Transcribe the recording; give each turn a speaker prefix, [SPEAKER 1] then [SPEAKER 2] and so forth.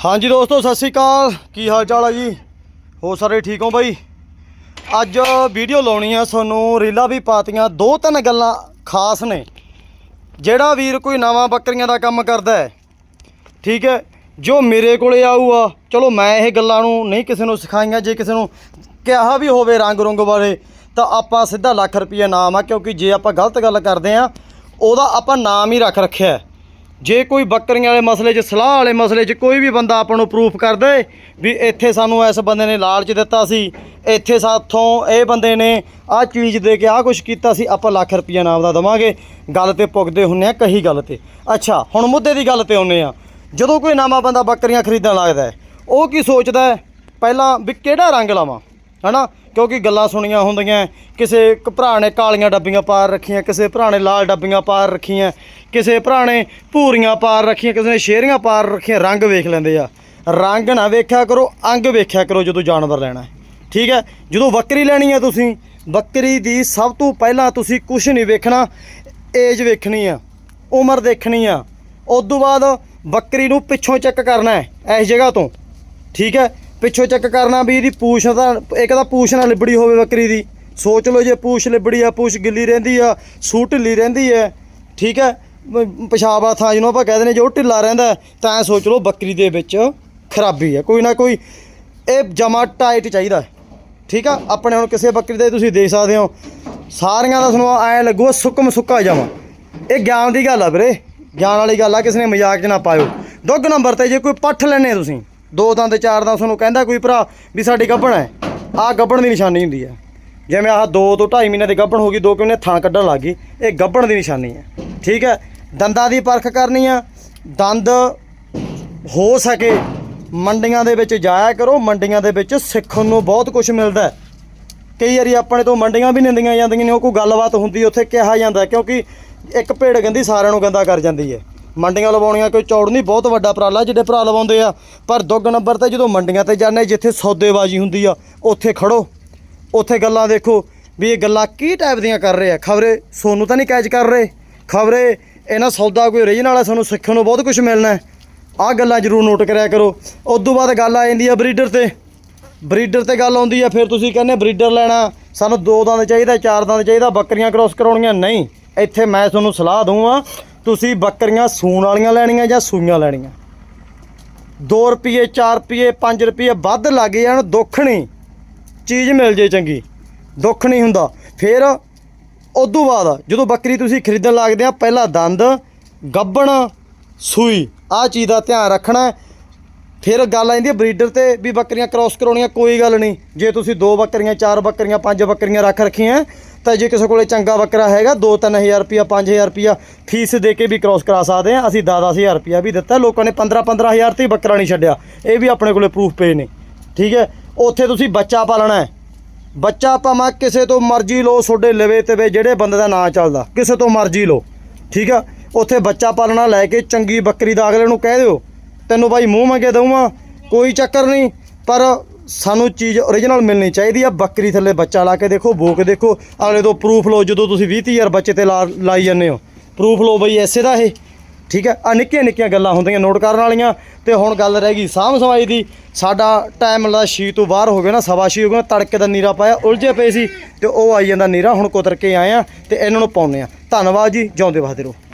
[SPEAKER 1] ਹਾਂਜੀ ਦੋਸਤੋ, ਸਤਿ ਸ਼੍ਰੀ ਅਕਾਲ। ਕੀ ਹਾਲ ਚਾਲ ਆ ਜੀ? ਹੋ ਸਾਰੇ ਠੀਕ ਹੋ ਬਾਈ? ਅੱਜ ਵੀਡੀਓ ਲਾਉਣੀ ਆ ਤੁਹਾਨੂੰ, ਰੀਲਾਂ ਵੀ ਪਾਤੀਆਂ, ਦੋ ਤਿੰਨ ਗੱਲਾਂ ਖਾਸ ਨੇ। ਜਿਹੜਾ ਵੀਰ ਕੋਈ ਨਵਾਂ ਬੱਕਰੀਆਂ ਦਾ ਕੰਮ ਕਰਦਾ ਹੈ, ਠੀਕ ਹੈ, ਜੋ ਮੇਰੇ ਕੋਲੇ ਆਊਗਾ। ਚਲੋ, ਮੈਂ ਇਹ ਗੱਲਾਂ ਨੂੰ ਨਹੀਂ ਕਿਸੇ ਨੂੰ ਸਿਖਾਈਆਂ, ਜੇ ਕਿਸੇ ਨੂੰ ਕਿਹਾ ਵੀ ਹੋਵੇ ਰੰਗ ਰੁੰਗ ਬਾਰੇ, ਤਾਂ ਆਪਾਂ ਸਿੱਧਾ ਲੱਖ ਰੁਪਈਆ ਨਾਮ ਆ, ਕਿਉਂਕਿ ਜੇ ਆਪਾਂ ਗਲਤ ਗੱਲ ਕਰਦੇ ਆ, ਉਹਦਾ ਆਪਾਂ ਨਾਮ ਹੀ ਰੱਖ ਰੱਖਿਆ ਜੇ ਕੋਈ ਬੱਕਰੀਆਂ ਵਾਲੇ ਮਸਲੇ 'ਚ, ਸਲਾਹ ਵਾਲੇ ਮਸਲੇ 'ਚ ਕੋਈ ਵੀ ਬੰਦਾ ਆਪਾਂ ਨੂੰ ਪ੍ਰੂਫ ਕਰ ਦੇ ਵੀ ਇੱਥੇ ਸਾਨੂੰ ਇਸ ਬੰਦੇ ਨੇ ਲਾਲਚ ਦਿੱਤਾ ਸੀ, ਇੱਥੇ ਸਾਥੋਂ ਇਹ ਬੰਦੇ ਨੇ ਆਹ ਚੀਜ਼ ਦੇ ਕੇ ਆਹ ਕੁਝ ਕੀਤਾ ਸੀ, ਆਪਾਂ ਲੱਖ ਰੁਪਈਆ ਨਾਮ ਦਾ ਦਵਾਂਗੇ। ਗੱਲ ਤੇ ਪੁੱਗਦੇ ਹੁੰਨੇ ਆ ਕਹੀ ਗੱਲ ਤੇ। ਅੱਛਾ, ਹੁਣ ਮੁੱਦੇ ਦੀ ਗੱਲ ਤੇ ਆਉਂਦੇ ਆ ਜਦੋਂ ਕੋਈ ਨਵਾਂ ਬੰਦਾ ਬੱਕਰੀਆਂ ਖਰੀਦਣ ਲੱਗਦਾ ਉਹ ਕੀ ਸੋਚਦਾ ਪਹਿਲਾਂ ਵੀ ਕਿਹੜਾ ਰੰਗ ਲਾਵਾਂ? ਹਨਾ? ਕਿਉਂਕਿ ਗੱਲਾਂ ਸੁਣੀਆਂ ਹੁੰਦੀਆਂ, ਕਿਸੇ ਭਰਾ ਨੇ ਕਾਲੀਆਂ ਡੱਬੀਆਂ ਪਾਰ ਰੱਖੀਆਂ, ਕਿਸੇ ਭਰਾ ਨੇ ਲਾਲ ਡੱਬੀਆਂ ਪਾਰ ਰੱਖੀਆਂ, ਕਿਸੇ ਭਰਾ ਨੇ ਭੂਰੀਆਂ ਪਾਰ ਰੱਖੀਆਂ, ਕਿਸੇ ਨੇ ਸ਼ੇਰੀਆਂ ਪਾਰ ਰੱਖੀਆਂ, ਰੰਗ ਵੇਖ ਲੈਂਦੇ ਆ। ਰੰਗ ਨਾ ਵੇਖਿਆ ਕਰੋ, ਅੰਗ ਵੇਖਿਆ ਕਰੋ ਜਦੋਂ ਜਾਨਵਰ ਲੈਣਾ ਠੀਕ ਹੈ? ਜਦੋਂ ਬੱਕਰੀ ਲੈਣੀ ਹੈ ਤੁਸੀਂ, ਬੱਕਰੀ ਦੀ ਸਭ ਤੋਂ ਪਹਿਲਾਂ ਤੁਸੀਂ ਕੁਝ ਨਹੀਂ ਵੇਖਣਾ, ਏਜ ਵੇਖਣੀ ਆ, ਉਮਰ ਦੇਖਣੀ ਆ। ਉਸ ਤੋਂ ਬਾਅਦ ਬੱਕਰੀ ਨੂੰ ਪਿੱਛੋਂ ਚੈੱਕ ਕਰਨਾ ਹੈ, ਇਸ ਜਗ੍ਹਾ ਤੋਂ। ਠੀਕ ਹੈ? ਪਿੱਛੋਂ ਚੈੱਕ ਕਰਨਾ ਵੀ ਇਹਦੀ ਪੂਛ ਤਾਂ, ਇੱਕ ਤਾਂ ਪੂਛ ਨਾਲ ਲਿਬੜੀ ਹੋਵੇ ਬੱਕਰੀ ਦੀ। ਸੋਚ ਲਓ ਜੇ ਪੂਛ ਲਿਬੜੀ ਆ, ਪੂਛ ਗਿੱਲੀ ਰਹਿੰਦੀ ਆ ਸੂ ਢਿੱਲੀ ਰਹਿੰਦੀ ਹੈ ਠੀਕ ਹੈ ਪਿਸ਼ਾਬ ਆ ਥਾਂ ਜਿਹਨੂੰ ਆਪਾਂ ਕਹਿੰਦੇ ਨੇ ਜੋ ਢਿੱਲਾ ਰਹਿੰਦਾ, ਤਾਂ ਐਂ ਸੋਚ ਲਓ ਬੱਕਰੀ ਦੇ ਵਿੱਚ ਖਰਾਬੀ ਹੈ ਕੋਈ ਨਾ ਕੋਈ, ਇਹ ਜਮਾ ਟਾਈਟ ਚਾਹੀਦਾ। ਠੀਕ ਆ? ਆਪਣੇ ਹੁਣ ਕਿਸੇ ਬੱਕਰੀ ਦੇ ਤੁਸੀਂ ਦੇਖ ਸਕਦੇ ਹੋ, ਸਾਰੀਆਂ ਦਾ ਤੁਹਾਨੂੰ ਐ ਲੱਗੂਗਾ ਸੁੱਕਮ ਸੁੱਕਾ ਜਾਵਾਂ ਇਹ ਗਿਆਨ ਦੀ ਗੱਲ ਆ ਵੀਰੇ। ਗਿਆਨ ਵਾਲੀ ਗੱਲ ਆ, ਕਿਸੇ ਨੇ ਮਜ਼ਾਕ 'ਚ ਨਾ ਪਾਇਓ। ਦੁੱਗ ਨੰਬਰ ਤੇ ਜੇ ਕੋਈ ਪੱਠ ਲੈਣੇ ਤੁਸੀਂ ਦੋ ਦੰਦ ਚਾਰ ਦੰਦ ਤੁਹਾਨੂੰ ਕਹਿੰਦਾ ਕੋਈ ਭਰਾ ਵੀ ਸਾਡੀ ਗੱਭਣ ਹੈ। ਆਹ ਗੱਭਣ ਦੀ ਨਿਸ਼ਾਨੀ ਹੁੰਦੀ ਹੈ। ਜਿਵੇਂ ਆਹ 2 ਤੋਂ 2.5 ਮਹੀਨੇ ਦੀ ਗੱਭਣ ਹੋ ਗਈ 2 ਮਹੀਨੇ ਥਣ ਕੱਢਣ ਲੱਗ ਗਈ, ਇਹ ਗੱਭਣ ਦੀ ਨਿਸ਼ਾਨੀ ਹੈ। ਠੀਕ ਹੈ? ਦੰਦਾਂ ਦੀ ਪਰਖ ਕਰਨੀ ਆ। ਦੰਦ ਹੋ ਸਕੇ, ਮੰਡੀਆਂ ਦੇ ਵਿੱਚ ਜਾਇਆ ਕਰੋ, ਮੰਡੀਆਂ ਦੇ ਵਿੱਚ ਸਿੱਖਣ ਨੂੰ ਬਹੁਤ ਕੁਝ ਮਿਲਦਾ ਕਈ ਵਾਰੀ ਆਪਣੇ ਤੋਂ ਮੰਡੀਆਂ ਵੀ ਨਿੰਦੀਆਂ ਜਾਂਦੀਆਂ ਨੇ, ਉਹ ਕੋਈ ਗੱਲਬਾਤ ਹੁੰਦੀ ਉੱਥੇ ਕਿਹਾ ਜਾਂਦਾ ਕਿਉਂਕਿ ਇੱਕ ਭੇਡ ਗੰਦੀ ਸਾਰਿਆਂ ਨੂੰ ਗੰਦਾ ਕਰ ਜਾਂਦੀ ਹੈ। ਮੰਡੀਆਂ ਲਵਾਉਣੀਆਂ ਕੋਈ ਚੌੜ ਨਹੀਂ, ਬਹੁਤ ਵੱਡਾ ਉਪਰਾਲਾ ਜਿਹੜੇ ਭਰਾ ਲਵਾਉਂਦੇ ਆ। ਪਰ ਦੁੱਗ ਨੰਬਰ ਤੇ ਜਦੋਂ ਮੰਡੀਆਂ ਤੇ ਜਾਂਦੇ, ਜਿੱਥੇ ਸੌਦੇਬਾਜ਼ੀ ਹੁੰਦੀ ਆ, ਉੱਥੇ ਖੜੋ। ਉੱਥੇ ਗੱਲਾਂ ਦੇਖੋ ਵੀ ਇਹ ਗੱਲਾਂ ਕੀ ਟਾਈਪ ਦੀਆਂ ਕਰ ਰਹੇ ਆ। ਖਬਰੇ ਸੋਨੂੰ ਤਾਂ ਨਹੀਂ ਕੈਚ ਕਰ ਰਹੇ। ਖਬਰੇ ਇਹਨਾਂ ਸੌਦਾ ਕੋਈ ਓਰੀਜਨਲ ਵਾਲਾ ਸਾਨੂੰ ਸਿੱਖਣ ਨੂੰ ਬਹੁਤ ਕੁਝ ਮਿਲਣਾ ਹੈ। ਆਹ ਗੱਲਾਂ ਜ਼ਰੂਰ ਨੋਟ ਕਰਿਆ ਕਰੋ। ਉਸ ਤੋਂ ਬਾਅਦ ਗੱਲ ਆ ਜਾਂਦੀ ਆ ਬਰੀਡਰ ਤੇ। ਬਰੀਡਰ ਤੇ ਗੱਲ ਆਉਂਦੀ ਆ, ਫਿਰ ਤੁਸੀਂ ਕਹਿੰਦੇ ਬਰੀਡਰ ਲੈਣਾ, ਸਾਨੂੰ ਦੋ ਦੰਦ ਚਾਹੀਦਾ, ਚਾਰ ਦੰਦ ਚਾਹੀਦਾ, ਬੱਕਰੀਆਂ ਕ੍ਰੋਸ ਕਰਾਉਣੀਆਂ। ਨਹੀਂ, ਇੱਥੇ ਮੈਂ ਤੁਹਾਨੂੰ ਸਲਾਹ ਦਊਂਗਾ ਤੁਸੀਂ ਬੱਕਰੀਆਂ ਸੂਣ ਵਾਲੀਆਂ ਲੈਣੀਆਂ ਜਾਂ ਸੂਈਆਂ ਲੈਣੀਆਂ? 2 ਰੁਪਏ 4 ਰੁਪਏ 5 ਰੁਪਏ ਵੱਧ ਲੱਗ ਜਾਣ, ਦੁੱਖ ਨਹੀਂ। ਚੀਜ਼ ਮਿਲ ਜੇ ਚੰਗੀ, ਦੁੱਖ ਨਹੀਂ ਹੁੰਦਾ। ਫਿਰ ਉਦੋਂ ਬਾਅਦ ਜਦੋਂ ਬੱਕਰੀ ਤੁਸੀਂ ਖਰੀਦਣ ਲੱਗਦੇ ਆ, ਪਹਿਲਾਂ ਦੰਦ, ਗੱਬਣ, ਸੂਈ, ਆਹ ਚੀਜ਼ ਦਾ ਧਿਆਨ ਰੱਖਣਾ ਫਿਰ ਗੱਲ ਆਉਂਦੀ ਹੈ ਬਰੀਡਰ ਤੇ ਵੀ ਬੱਕਰੀਆਂ ਕ੍ਰਾਸ ਕਰਾਉਣੀਆਂ, ਕੋਈ ਗੱਲ ਨਹੀਂ। ਜੇ ਤੁਸੀਂ ਦੋ ਬੱਕਰੀਆਂ, ਚਾਰ ਬੱਕਰੀਆਂ, ਪੰਜ ਬੱਕਰੀਆਂ ਰੱਖ ਰੱਖੀਆਂ, ਤਾਂ ਜੇ ਕਿਸੇ ਕੋਲੇ ਚੰਗਾ ਬੱਕਰਾ ਹੈਗਾ 2-3000 ਰੁਪਿਆ 5000 ਰੁਪਿਆ ਫੀਸ ਦੇ ਕੇ ਵੀ ਕ੍ਰਾਸ ਕਰਾ ਸਕਦੇ ਆ ਅਸੀਂ 10-10000 ਰੁਪਿਆ ਵੀ ਦਿੱਤਾ। ਲੋਕਾਂ ਨੇ 15-15000 ਤੇ ਹੀ ਬੱਕਰਾ ਨਹੀਂ ਛੱਡਿਆ। ਇਹ ਵੀ ਆਪਣੇ ਕੋਲੇ ਪ੍ਰੂਫ ਪਏ ਨੇ। ਠੀਕ ਹੈ? ਉੱਥੇ ਤੁਸੀਂ ਬੱਚਾ ਪਾਲਣਾ ਹੈ। ਬੱਚਾ ਭਾਵੇਂ ਕਿਸੇ ਤੋਂ ਮਰਜ਼ੀ ਲਓ, ਤੁਹਾਡੇ ਲਵੇ ਤੇ ਵੇ ਜਿਹੜੇ ਬੰਦੇ ਦਾ ਨਾਂ ਚੱਲਦਾ। ਕਿਸੇ ਤੋਂ ਮਰਜ਼ੀ ਲਓ। ਠੀਕ ਆ? ਉੱਥੇ ਬੱਚਾ ਪਾਲਣਾ ਲੈ ਕੇ ਚੰਗੀ ਬੱਕਰੀ ਦਾ ਅਗਲੇ ਨੂੰ ਕਹਿ ਦਿਓ। ਤੈਨੂੰ ਬਾਈ ਮੂੰਹ ਮੰਗੇ ਦਊਂਗਾ, ਕੋਈ ਚੱਕਰ ਨਹੀਂ, ਪਰ ਸਾਨੂੰ ਚੀਜ਼ ਓਰੀਜਨਲ ਮਿਲਣੀ ਚਾਹੀਦੀ ਆ, ਬੱਕਰੀ ਥੱਲੇ ਬੱਚਾ ਲਾ ਕੇ ਦੇਖੋ, ਬੋਕ ਦੇਖੋ, ਅਗਲੇ ਤੋਂ ਪ੍ਰੂਫ ਲਓ, ਜਦੋਂ ਤੁਸੀਂ 20 ਹਜ਼ਾਰ ਬੱਚੇ ਤੇ ਲਾ, ਲਾਈ ਜਾਂਦੇ ਹੋ। ਪ੍ਰੂਫ ਲਓ ਬਈ ਐਸੇ ਦਾ ਇਹ, ਠੀਕ ਹੈ ਆ ਨਿੱਕੀਆਂ ਨਿੱਕੀਆਂ ਗੱਲਾਂ ਹੁੰਦੀਆਂ ਨੋਟ ਕਰਨ ਵਾਲੀਆਂ, ਤੇ ਹੁਣ ਗੱਲ ਰਹਿ ਗਈ ਸਾਂਭ ਸਵਾਈ ਦੀ। ਸਾਡਾ ਟਾਈਮ ਲੱਗਦਾ ਛੀ ਤੋਂ ਬਾਹਰ ਹੋ ਗਿਆ ਨਾ, ਸਵਾ ਛੇ ਹੋ ਗਿਆ, ਤੜਕੇ ਦਾ ਨੀਰਾ ਪਾਇਆ, ਉਲਝੇ ਪਏ ਸੀ, ਤੇ ਉਹ ਆਈ ਜਾਂਦਾ ਨੀਰਾ, ਹੁਣ ਕੁਤਰ ਕੇ ਆਏ ਆ, ਤੇ ਇਹਨਾਂ ਨੂੰ ਪਾਉਂਦੇ ਆ। ਧੰਨਵਾਦ ਜੀ, ਜਿਉਂਦੇ ਵਸਦੇ ਰਹੋ।